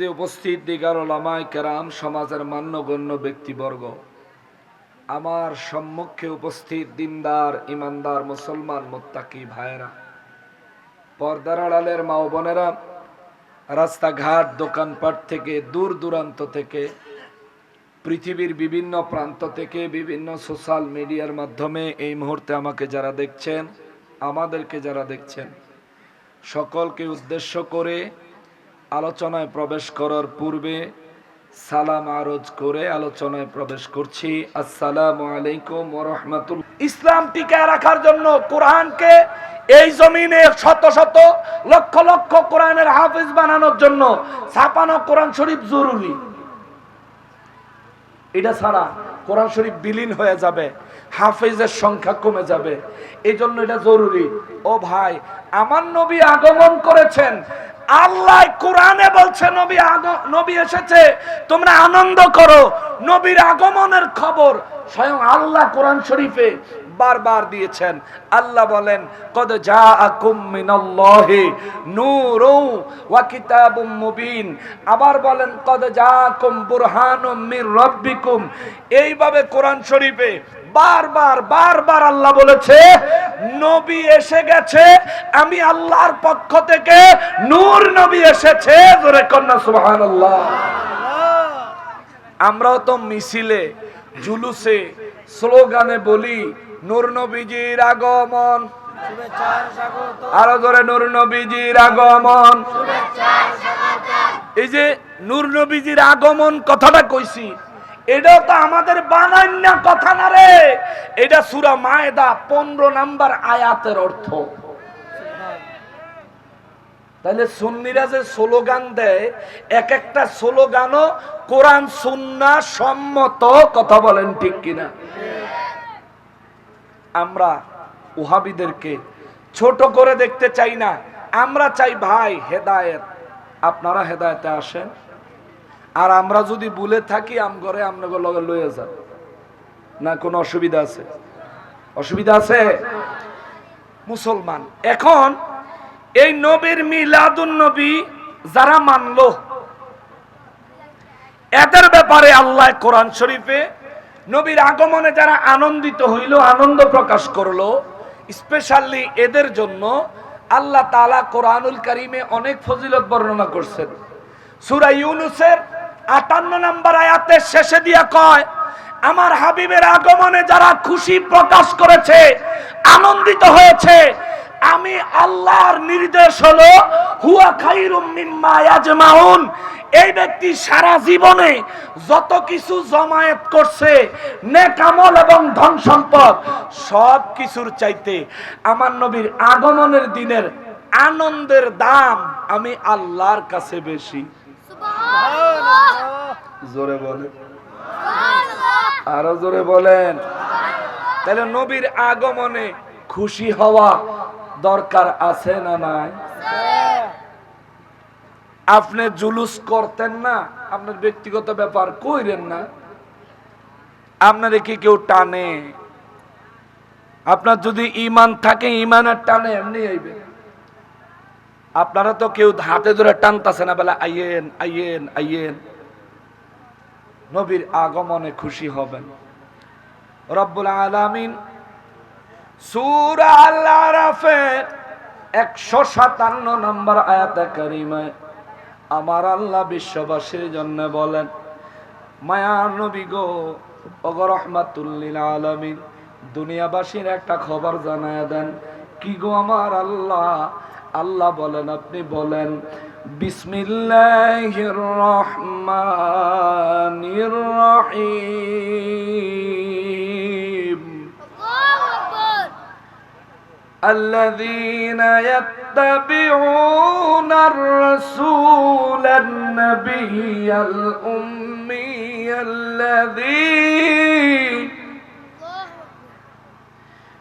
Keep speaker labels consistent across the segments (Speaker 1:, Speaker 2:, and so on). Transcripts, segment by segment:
Speaker 1: স্টেজে উপস্থিত দিগার ওলামায় কেরাম সমাজের মান্যগণ্য ব্যক্তিবর্গ, আমার সম্মুখে উপস্থিত দিনদার, ইমানদার মুসলমান মোত্তাকি ভাইয়েরা, পর্দার আড়ালের মা বোনেরা, রাস্তাঘাট, দোকানপাট থেকে দূর দূরান্ত থেকে, পৃথিবীর বিভিন্ন প্রান্ত থেকে বিভিন্ন সোশ্যাল মিডিয়ার মাধ্যমে এই মুহূর্তে আমাকে যারা দেখছেন, আমাদেরকে যারা দেখছেন, সকলকে উদ্দেশ্য করে আলোচনায় প্রবেশ করার পূর্বে সালাম আরজ করে আলোচনায় প্রবেশ করছি। আসসালামু আলাইকুম রহমতুল ইসলাম টিকায় রাখার জন্য কোরআনকে এই জমিনে শত শত লক্ষ লক্ষ কোরআনের হাফিজ বানানোর জন্য ছাপানো কোরআন শরীফ জরুরি। এটা ছাড়া কোরআন শরীফ বিলীন হয়ে যাবে, হাফেজের সংখ্যা কমে যাবে। এই জন্য এটা জরুরি। ও ভাই, আমার নবী আগমন করেছেন আল্লাহ কোরআনে বলছে, নবী নবী এসেছে, তোমরা আনন্দ করো। নবীর আগমনের খবর, স্বয়ং আল্লাহ কোরআন শরীফে বারবার দিয়েছেন। আল্লাহ বলেন, কদ জাআকুম মিনাল্লাহি নূরু ওয়া কিতাবুম মুবিন। আবার বলেন, কদ জাআকুম বুরহানুম মির রাব্বিকুম। এইভাবে কোরআন শরীফে বারবার বারবার আল্লাহ বলেছে, নবী এসে গেছে, আমি আল্লাহর পক্ষ থেকে নূর নবী এসেছে। জোরে কন্যা, সুবহানাল্লাহ। আমরাও তো মিছিলে, জুলুসে, স্লোগানে বলি নূর নবীজির আগমন। আরও ধরে নূর নবীজির আগমন। এই যে নূর নবীজির আগমন কথাটা কইছি, এটাও তো আমাদের বানান্য কথা না রে। এটা সুরা মায়দা পনেরো নাম্বার আয়াতের অর্থ। তাহলে সুন্নিরা যে স্লোগান দেয়, এক একটা স্লোগানও কোরআন, সুন্না সম্মত কথা বলেন ঠিক কিনা? আমরা উহাবিদেরকে ছোট করে দেখতে চাই না। আমরা চাই ভাই হেদায়েত। আপনারা হেদায়েতে আসেন। আর আমরা যদি বলে থাকি আমগরে আপনাকে লগে লয়ে যান। না, কোনো অসুবিধা আছে? অসুবিধা আছে? মুসলমান। এখন এই নবীর মিলাদুন নবী যারা মানলো, এদের ব্যাপারে আল্লাহ কোরআন শরীফে নবীর আগমনে যারা আনন্দিত হইল, আনন্দ প্রকাশ করল, স্পেশালি এদের জন্য আল্লাহ তাআলা কোরআনুল কারিমে অনেক ফজিলত বর্ণনা করছেন। সূরা ইউনুসের আটান্ন নম্বর আয়াতের শেষে দিয়া কয়, আমার হাবিবের আগমনে যারা খুশি প্রকাশ করেছে, আনন্দিত হয়েছে, আমি আল্লাহর নির্দেশ হলো, হুয়া খাইরুম মিম্মা ইয়াজমাউন এই ব্যক্তি সারা জীবনে যত কিছু জমায়েত করছে নেকামল এবং ধন সম্পদ সব কিছুর চাইতে আমার নবীর আগমনের দিনের আনন্দের দাম আমি আল্লাহর কাছে বেশি। জোরে বলেন। আরও জোরে বলেন। তাহলে নবীর আগমনে খুশি হওয়া দরকার আছে না নাই? আপনি জুলুস করতেন না, আপনার ব্যক্তিগত ব্যাপার কইরেন না। আপনার কি কেউ টানে? আপনার যদি ইমান থাকে ইমানের টানে এমনি আইবে। আপনারা তো কেউ হাতে ধরে টানতাছে না, বলে, আইয়েন আইয়েন আইয়েন। নবীর আগমনে খুশি হবেন। রব্বুল আলামিন সূরা আল আরাফের 157 নম্বর আয়াতে কারিমায় আমার আল্লাহ বিশ্ববাসীর জন্য বলেন মায়ার নবী গো ওগো রহমাতুল্লিল আলামিন দুনিয়াবাসীর একটা খবর জানায় দেন কি গো আমার আল্লাহ আল্লাহ বলেন আপনি বলেন বিসমিল্লাহির রহমানির রহিম الذين يتبعون الرسول النبي الأمي الذي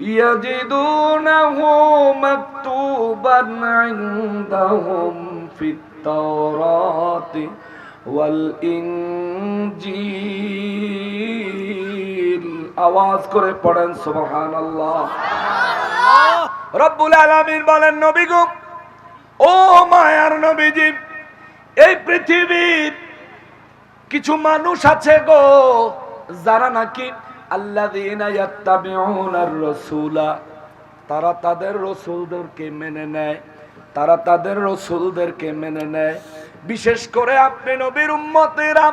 Speaker 1: يجدونه مكتوبا عندهم في التوراة والإنجيل আওয়াজ করে পড়েন সুবহানাল্লাহ রব্বুল আলামিন বলেন, নবী গো, ও মায়ার নবীজি, এই পৃথিবীর কিছু মানুষ আছে গো, যারা নাকি রাসূলা, তারা তাদের রসুলদেরকে মেনে নেয়, তারা তাদের রসুলদেরকে মেনে নেয়। বিশেষ করে আপনি নবীর উম্মতেরা,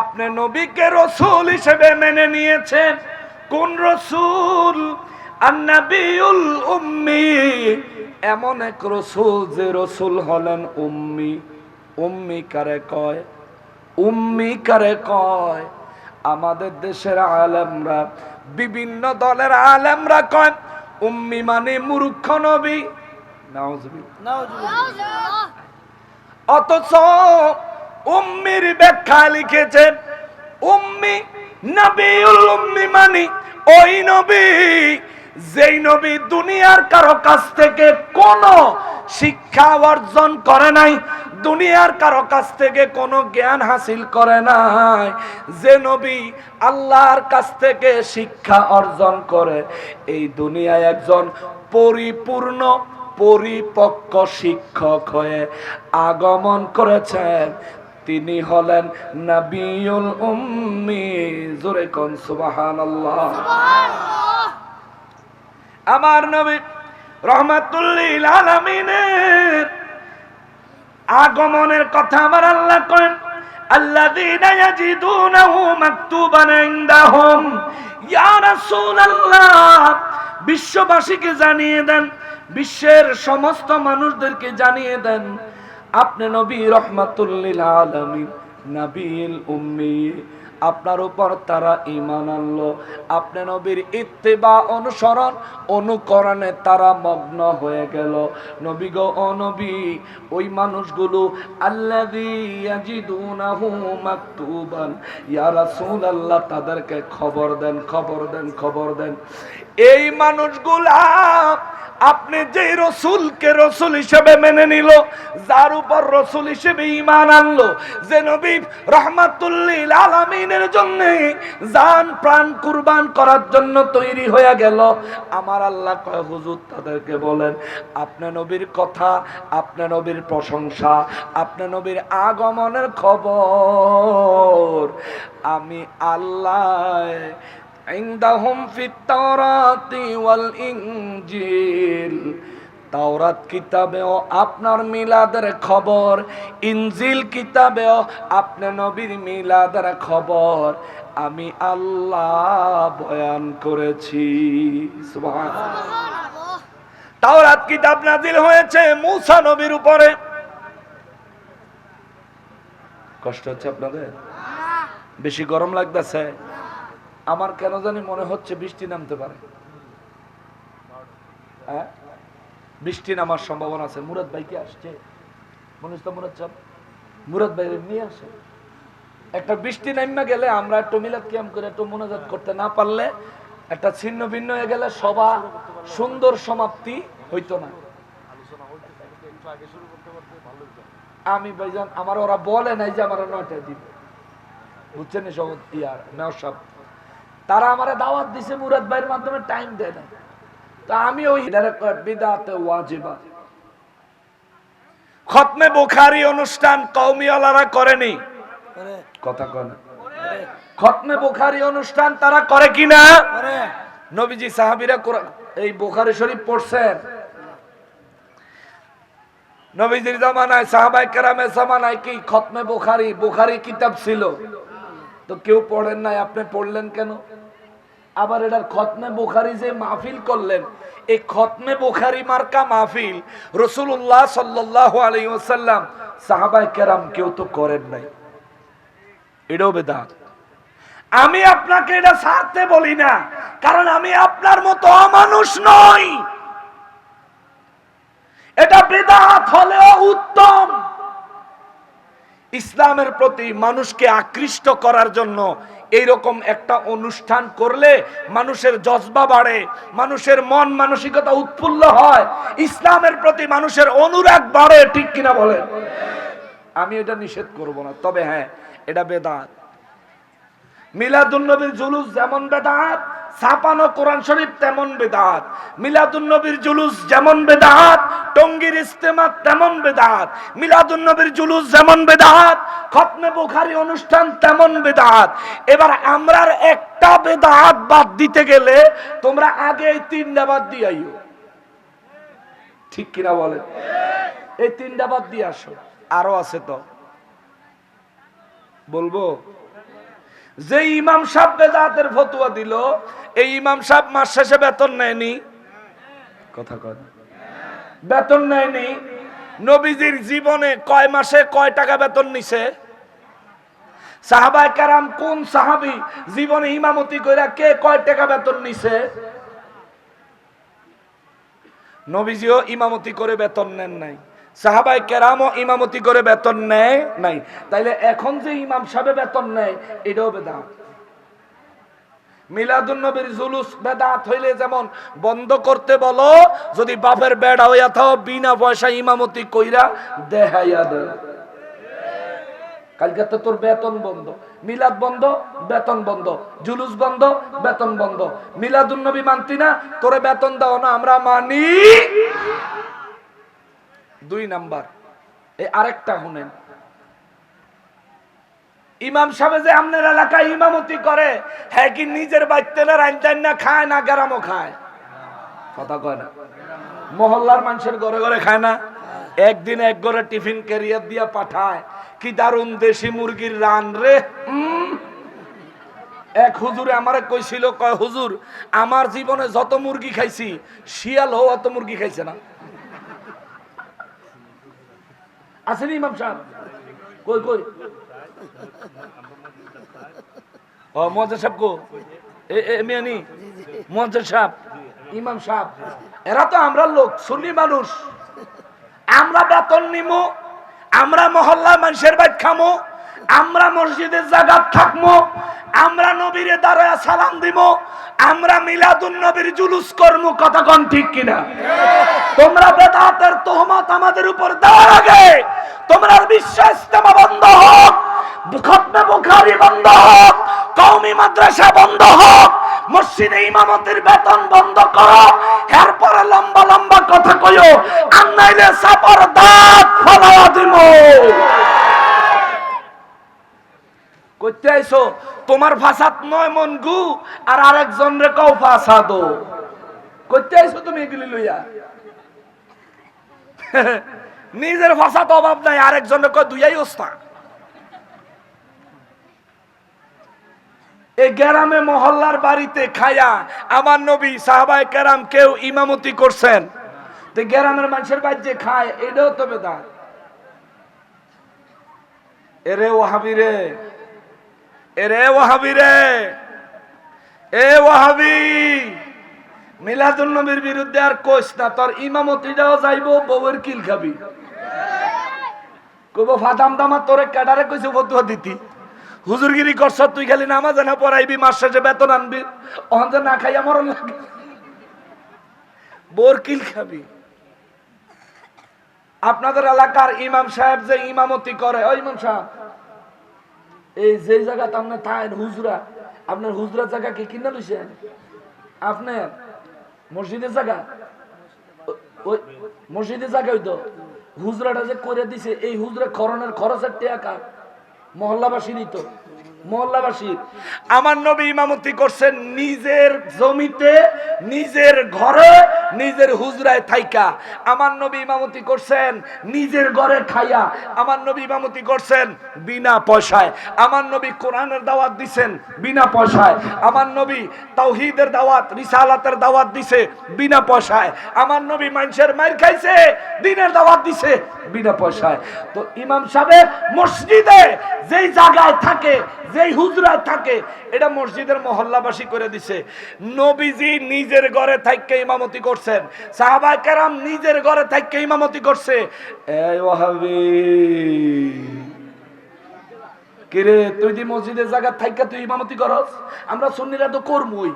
Speaker 1: আপনি নবীকে রসুল হিসেবে মেনে নিয়েছেন। কোন রসুল উম্মি। এমন এক রসুল যে রসুল হলেন উম্মি। উম্মি কারে কয়? উম্মি কারে কয়? আমাদের দেশের আলেমরা, বিভিন্ন দলের আলেমরা কয়, উম্মি মানে মূর্খ নবী। অথচ উম্মির ব্যাখ্যা লিখেছেন উম্মি নবীউল উম্মি মানে ওই নবী। যেই নবী দুনিয়ার কারও কাছ থেকে কোনো শিক্ষা অর্জন করে নাই, দুনিয়ার কারও কাছ থেকে কোনো জ্ঞান হাসিল করে নাই। যে নবী আল্লাহর কাছ থেকে শিক্ষা অর্জন করে, এই দুনিয়ায় একজন পরিপূর্ণ, পরিপক্ক শিক্ষক হয়ে আগমন করেছেন। তিনি হলেন নবিউল উম্মি। জোরে কোন সুবহানাল্লাহ। আমার নবী রহমাতুল্লিল আলামিনের আগমনের কথা আমার আল্লাহ করেন الذين يجدونه مكتوبا عندهم يا رسول الله বিশ্ববাসীকে জানিয়ে দেন বিশ্বের সমস্ত মানুষদেরকে জানিয়ে দেন আপনি নবী রহমাতুল্লিল আলামিন নবীল উম্মি আপনার উপর তারা ইমান আনলো। আপনি নবীর ইত্তেবা অনুসরণ, অনুকরণে তারা মগ্ন হয়ে গেল। নবী গো, ও নবী, ওই মানুষগুলো রাসূলুল্লাহ, তাদেরকে খবর দেন খবর দেন খবর দেন। এই মানুষগুলা, আপনি যে রসুলকে রসুল হিসেবে মেনে নিল, যার উপর রসুল হিসেবে ইমান আনলো, যে নবী রহমাতুল্লিল আলামিনের জন্য জান প্রাণ কুরবান করার জন্য তৈরি হয়ে গেল আমার আল্লাহ কয় হুজুর তাদেরকে বলেন আপনি নবীর কথা আপনি নবীর প্রশংসা আপনি নবীর আগমনের খবর আমি আল্লাহ عندهم في التوراة والإنجيل তাওরাত কিতাবেও আপনার মিলাদের খবর, ইনজিল কিতাবেও আপনার নবীর মিলাদের খবর। আমি আল্লাহ বয়ান করেছি। তাওরাত কিতাব নাজিল হয়েছে মুসা নবীর উপরে। কষ্ট হচ্ছে আপনাদের? বেশি গরম লাগতেছে। আমার কেন জানি মনে হচ্ছে বৃষ্টি নামতে পারে। হ্যাঁ? বৃষ্টি নামার সম্ভাবনা আছে। মুরাদ ভাই কি আসছে। মনে হচ্ছে মুরাদ চাপ মুরাদ ভাই নিয়ে আসে। একটা বৃষ্টি নামা গেলে আমরা একটু মিলাদ কিয়াম করে একটু মনোজাত করতে না পারলে একটা ছিন্ন ভিন্ন হয়ে গেলে সভা সুন্দর সমাপ্তি হইতো না। আমি ভাইজান, আমার ওরা বলে নাই যে আমার নয়টা দিবে। বুঝছেন সব সাহেব। তারা আমার দাওয়াত দিছে মুরাদ ভাইয়ের মাধ্যমে, টাইম দেয় না তা আমি ওই বিদাতে ওয়াজিবা। খতমে বুখারি অনুষ্ঠান করেনি। কথা কয় না। খতমে বুখারি অনুষ্ঠান তারা করে কিনা? নবীজি সাহাবীরা এই বুখারি শরীফ পড়ছেন। নবীজির জামানায় সাহাবাই কেরামের জামানায় কি খতমে বুখারি? বুখারি কিতাব ছিল। তো কেউ পড়েন নাই আপনি পড়লেন কেন? আবার এটার খতমে বুখারি যে মাহফিল করলেন, এই খতমে বুখারি মার্কা মাহফিল রসুল্লাহ সাল্লাহ আলী ওসাল্লাম সাহাবাই কেরাম কেউ তো করেন নাই। এটাও বেদাত। আমি আপনাকে এটা ছাড়তে বলি না, কারণ আমি আপনার মতো অমানুষ নই। এটা বেদাত হলেও উত্তম। ইসলামের প্রতি মানুষকে আকৃষ্ট করার জন্য এইরকম একটা অনুষ্ঠান করলে মানুষের জজবা বাড়ে, মানুষের মন মানসিকতা উৎফুল্ল হয়, ইসলামের প্রতি মানুষের অনুরাগ বাড়ে, ঠিক কিনা বলেন? আমি এটা নিষেধ করব না, তবে হ্যাঁ এটা বেদাত। মিলাদুন্নবীর জুলুস যেমন বেদাত ছাপানো কোরআন শরীফ তেমন বেদাত। মিলাদুন নবীর জুলুস যেমন বেদাত, টঙ্গির ইস্তেমা তেমন বেদাত। মিলাদুন নবীর জুলুস যেমন বেদাত, খতমে বুখারী অনুষ্ঠান তেমন বেদাত। এবার আমরার একটা বেদাত বাদ দিতে গেলে তোমরা আগে এই তিনটা বাদ দিয়াইও ঠিক কিনা বলে এই তিনটা বাদ দিয়ে আসো। আরও আছে তো। বলব? যে ইমাম সাহেব বেদাতের ফতুয়া দিল, এই ইমাম সাহেব মাস শেষে বেতন নেয়নি। কথা কয় বেতন নেয়নি। নবীজির জীবনে কয় মাসে কয় টাকা বেতন নিছে? সাহাবাই কারাম কোন সাহাবি জীবনে ইমামতি কইরা কে কয় টাকা বেতন নিছে? নবীজিও ইমামতি করে বেতন নেন নাই। সাহাবাই কেরামও ইমামতি করে বেতন নেয় নাই। তাইলে এখন যে ইমাম সাহেব বেতন নেয়, এটাও বেদাত। মিলাদুন নবীর জুলুস বেদাত হইলে যেমন বন্ধ করতে বলো, যদি বাপের বেড়া হইয়া থাও, বিনা পয়সা ইমামতি কইরা দেখাইয়া দে। কালকে তো তোর বেতন বন্ধ। মিলাদ বন্ধ, বেতন বন্ধ। জুলুস বন্ধ, বেতন বন্ধ। মিলাদুন নবী মানতি না, তোরে বেতন দাও না, আমরা মানি দুই নাম্বার। এই আরেকটা শুনেন। ইমাম সাহেব যে আপনার এলাকায় ইমামতি করে হ্যাঁ কি নিজের বাইতেলে রাইন না খায় না গ্রামও খায়? কথা কয় না। মহল্লার মানুষের ঘরে ঘরে খায় না। একদিন এক ঘরে টিফিন ক্যারিয়ার দিয়া পাঠায়, কি দারুণ দেশি মুরগির রান রে। এক হুজুরে আমারে কইছিল, কয় হুজুর, আমার জীবনে যত মুরগি খাইছি, শিয়াল হও অত মুরগি খাইছে না। আসেনি ইমাম সাহেব? কই কই? ও সাহেব কো? সাহেব, ইমাম সাহেব, এরা তো আমরা লোক, সুন্নি মানুষ। আমরা বেতন নিমু, আমরা মহল্লা মানুষের বাইত খামো, আমরা মসজিদের জায়গা থাকব আমরা নবীরে দাঁড়ায় সালাম দিব আমরা মিলাদুন নবীর জুলুস কর্ম, কথা কন ঠিক কিনা? তোমরা বেদাতের তোহমত আমাদের উপর দেওয়ার আগে তোমরা বিশ্ব ইস্তেমা বন্ধ হোক বুখারী বন্ধ হোক, কওমি মাদ্রাসা বন্ধ হোক, মসজিদে ইমামতের বেতন বন্ধ করো লম্বা লম্বা কথা কইও, আর নাইলে সাপর দাঁত তোমার ভাষাত নয় মন গু, আর আরেকজন রে কও ভাষা দো। করতে আইছো তুমি এগুলি লইয়া? নিজের ভাষা তো অভাব নাই আরেকজনের কয়, দুইয়াই ওস্তা এই গ্রামে মহল্লার বাড়িতে খায়া আমার নবী সাহাবাই কেরাম কেউ ইমামতি করছেন। গ্রামের মানুষের বাড়ি যে খায়, এটাও তো বেদাত। এরে ওহাবি রে, এরে ওহাবি রে, এ ওহাবি। মিলাদুল নবীর বিরুদ্ধে আর কোস না, তোর ইমামতি ইমামতিটাও যাইবো, বউয়ের কিল খাবি। কইব, ফাদাম দামা, তোরে ক্যাডারে কইছে বদুয়া দিতি। হুজুরগিরি করছ, তুই খালি নামাজ না পড়াইবি, মাস শেষে বেতন আনবি। অহন না খাইয়া মরণ লাগে। বোর কিল খাবি। আপনাদের এলাকার ইমাম সাহেব যে ইমামতি করে ওই ইমাম সাহেব, এই যে জায়গাতে আপনি থাকেন হুজরা, আপনার হুজরা জায়গা কি কিনে লইছেন? আপনার মসজিদের জায়গা মসজিদে জাগাই হইতো হুজরাটা যে করে দিছে, এই হুজরা খরনের খরচের টাকা মহল্লাবাসী নিত মহল্লাবাসী আমার নবী ইমামতি করছেন নিজের জমিতে, নিজের ঘরে, নিজের হুজরায় থাইকা। আমার নবী ইমামতি করছেন নিজের ঘরে খাইয়া। আমার নবী ইমামতি করছেন বিনা পয়সায়। আমার নবী কোরআনের দাওয়াত দিছেন বিনা পয়সায়। আমার নবী তাওহীদের দাওয়াত, রিসালাতের দাওয়াত দিছে বিনা পয়সায়। আমার নবী মানুষের মার খাইছে, দিনের দাওয়াত দিছে বিনা পয়সায়। তো ইমাম সাহেব মসজিদে যেই জায়গায় থাকে যেই হুজরা থাকে, এটা মসজিদের মহল্লাবাসী করে দিছে। নবীজি নিজের ঘরে থাককে ইমামতি করছেন। সাহাবা কেরাম নিজের ঘরে থাককে ইমামতি করছে। কিরে, তুই যে মসজিদের জায়গা থাইকা তুই ইমামতি করস? আমরা সুন্নিরা তো করমই।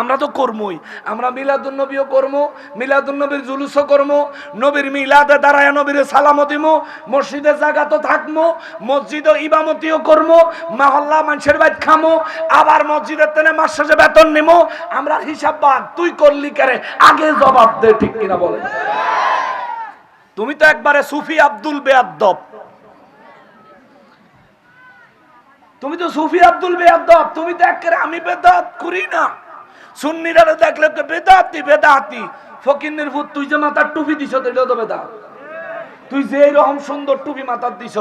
Speaker 1: আমরা তো কর্মই। আমরা মিলাদুন নবীও কর্ম মিলাদুন নবীর জুলুসও কর্ম, নবীর মিলাদে দাঁড়ায় নবীর সালামও দিমু মসজিদে জায়গা তো থাকমো মসজিদও ইবামতিও কর্ম, মহল্লা মানুষের বাইত খামো, আবার মসজিদের তেনে মাস শেষে বেতন নিমো। আমরা হিসাব বাদ, তুই করলি কারে আগে জবাব দে, ঠিক কিনা বলে। তুমি তো একবারে সুফি আব্দুল বেয়াদ্দব। তুমি তো সুফি আব্দুল বেয়াদ্দব, তুমি তো একেবারে আমি বেদাত করি না। সুন্নিরা দেখলে বেদাতি বেদাতি। ফকিন্নের ভূত, তুই যে মাথার টুপি দিছ এটাও তো বেদাত। তুই যে এরকম সুন্দর টুপি মাথার দিছ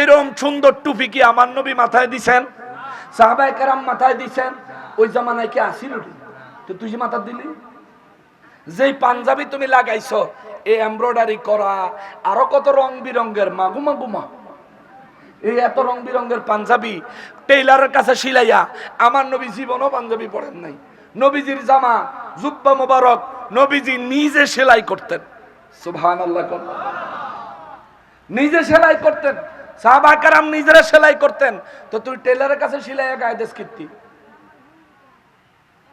Speaker 1: এরকম সুন্দর টুপি কি আমার নবী মাথায় দিছেন? সাহাবাই কেরাম মাথায় দিছেন? ওই জামানায় কি আসিল তো তুই যে মাথার দিলি? যেই পাঞ্জাবি তুমি লাগাইছো এই এমব্রয়ডারি করা, আরও কত রং বিরঙ্গের মাগু মাগু মা। এই এত রং বিরঙ্গের পাঞ্জাবি, টেইলারের কাছে সিলাইয়া আমার নবী জীবনও পাঞ্জাবি পড়েন নাই। নবীজির জামা, জুব্বা মোবারক, নবীজি নিজে সেলাই করতেন। সুবহান আল্লাহ নিজে সেলাই করতেন। সাহাবাকারাম নিজেরা সেলাই করতেন। তো তুই টেলারের কাছে সিলাইয়া গায়ে দেশ কীর্তি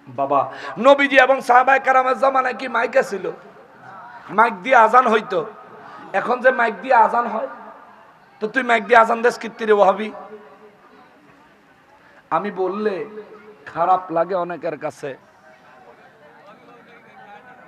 Speaker 1: বাবা, নবীজি এবং সাহাবাই কারামের জামানায় কি মাইক ছিল মাইক দিয়ে আজান হইতো। এখন যে মাইক দিয়ে আজান হয়, তো তুই মাইক দিয়ে আজান দেশ কীর্তি রে ওহাবি? আমি বললে খারাপ লাগে অনেকের কাছে।